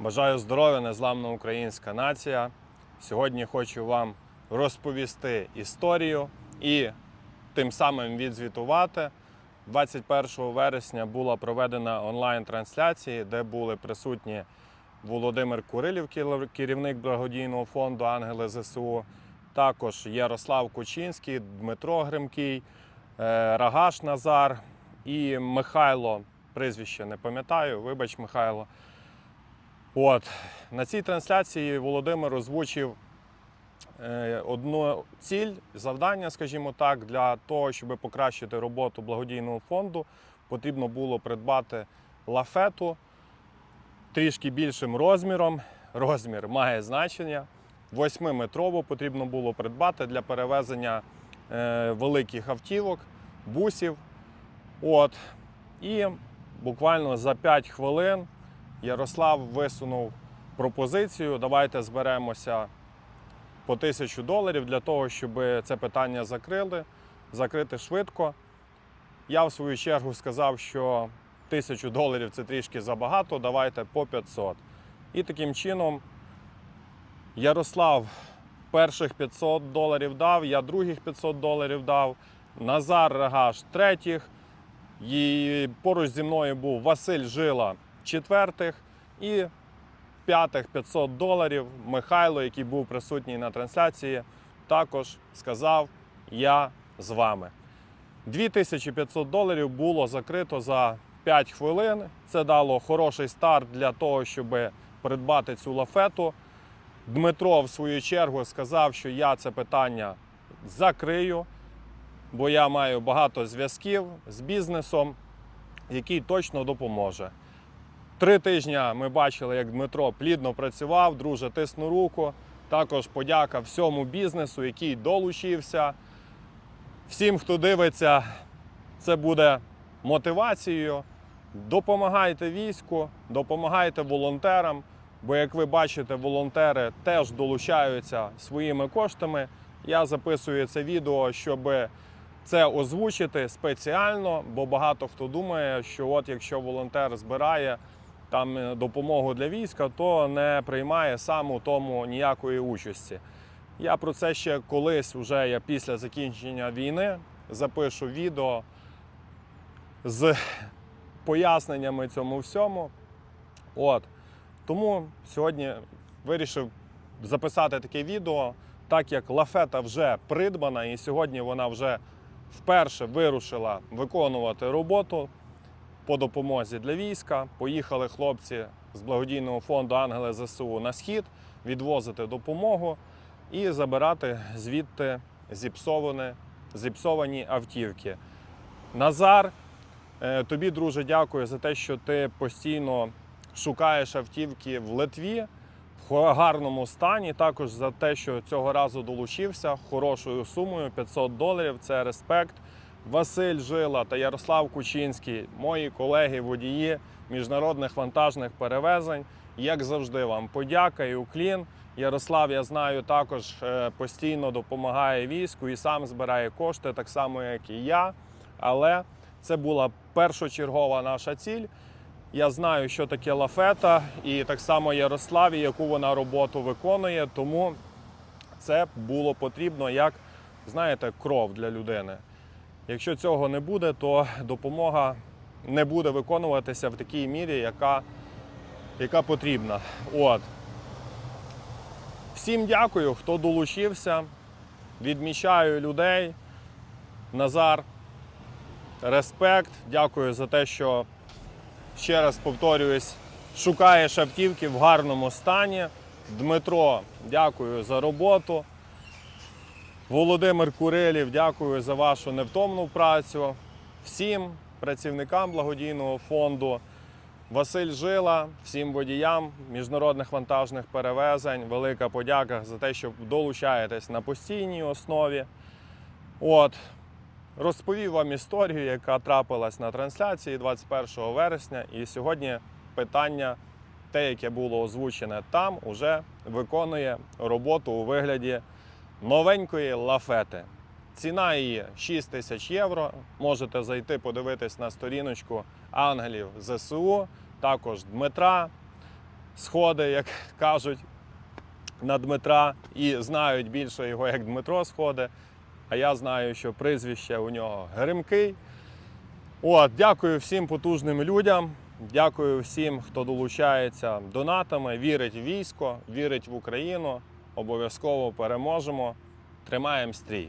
Бажаю здоров'я, незламна українська нація. Сьогодні хочу вам розповісти історію і тим самим відзвітувати. 21 вересня була проведена онлайн-трансляція, де були присутні Володимир Курилів, керівник благодійного фонду Ангели ЗСУ, також Ярослав Кучинський, Дмитро Гримкий, е, Рагаш Назар і Михайло. Прізвище не пам'ятаю, вибач, Михайло. От на цій трансляції Володимир озвучив е, одну ціль, завдання, скажімо так, для того, щоб покращити роботу благодійного фонду, потрібно було придбати лафету трішки більшим розміром. Розмір має значення. 8-метрову потрібно було придбати для перевезення е, великих автівок, бусів. От. І буквально за 5 хвилин Ярослав висунув пропозицію. Давайте зберемося по тисячу доларів для того, щоб це питання закрили, закрити швидко. Я в свою чергу сказав, що тисячу доларів це трішки забагато, давайте по 500. І таким чином Ярослав перших 500 доларів дав, я других 500 доларів дав, Назар Рагаш третіх. І поруч зі мною був Василь Жила четвертих і п'ятих 500 доларів. Михайло, який був присутній на трансляції, також сказав: Я з вами. 2500 доларів було закрито за 5 хвилин. Це дало хороший старт для того, щоб придбати цю лафету. Дмитро, в свою чергу, сказав, що я це питання закрию, бо я маю багато зв'язків з бізнесом, який точно допоможе. Три тижні ми бачили, як Дмитро плідно працював, друже, тисну руку. Також подяка всьому бізнесу, який долучився. Всім, хто дивиться, це буде мотивацією. Допомагайте війську, допомагайте волонтерам, бо, як ви бачите, волонтери теж долучаються своїми коштами. Я записую це відео, щоб це озвучити спеціально, бо багато хто думає, що от якщо волонтер збирає там е, допомогу для війська, то не приймає сам у тому ніякої участі. Я про це ще колись, вже я після закінчення війни, запишу відео з поясненнями цьому всьому. От. Тому сьогодні вирішив записати таке відео, так як лафета вже придбана, і сьогодні вона вже вперше вирушила виконувати роботу по допомозі для війська. Поїхали хлопці з благодійного фонду Ангели ЗСУ на схід відвозити допомогу і забирати звідти зіпсовані, зіпсовані автівки. Назар, е, тобі, друже, дякую за те, що ти постійно шукаєш автівки в Литві в гарному стані. Також за те, що цього разу долучився хорошою сумою 500 доларів. Це респект. Василь Жила та Ярослав Кучинський, мої колеги водії міжнародних вантажних перевезень. Як завжди, вам подяка і уклін. Ярослав, я знаю, також е, постійно допомагає війську і сам збирає кошти, так само, як і я. Але це була першочергова наша ціль. Я знаю, що таке лафета, і так само Ярославі, яку вона роботу виконує. Тому це було потрібно як, знаєте, кров для людини. Якщо цього не буде, то допомога не буде виконуватися в такій мірі, яка, яка потрібна. От. Всім дякую, хто долучився. Відмічаю людей. Назар, респект. Дякую за те, що ще раз повторююсь, шукаєш автівки в гарному стані. Дмитро, дякую за роботу. Володимир Курилів, дякую за вашу невтомну працю. Всім працівникам благодійного фонду. Василь Жила, всім водіям міжнародних вантажних перевезень. Велика подяка за те, що долучаєтесь на постійній основі. От, розповів вам історію, яка трапилась на трансляції 21 вересня. І сьогодні питання, те, яке було озвучене там, уже виконує роботу у вигляді новенької лафети. Ціна її 6 тисяч євро. Можете зайти подивитись на сторіночку ангелів ЗСУ, також Дмитра. сходи, як кажуть, на Дмитра і знають більше його як Дмитро Сходи. А я знаю, що прізвище у нього Гримкий. От, дякую всім потужним людям. Дякую всім, хто долучається донатами, вірить в військо, вірить в Україну. Обов'язково переможемо. Тримаємо стрій.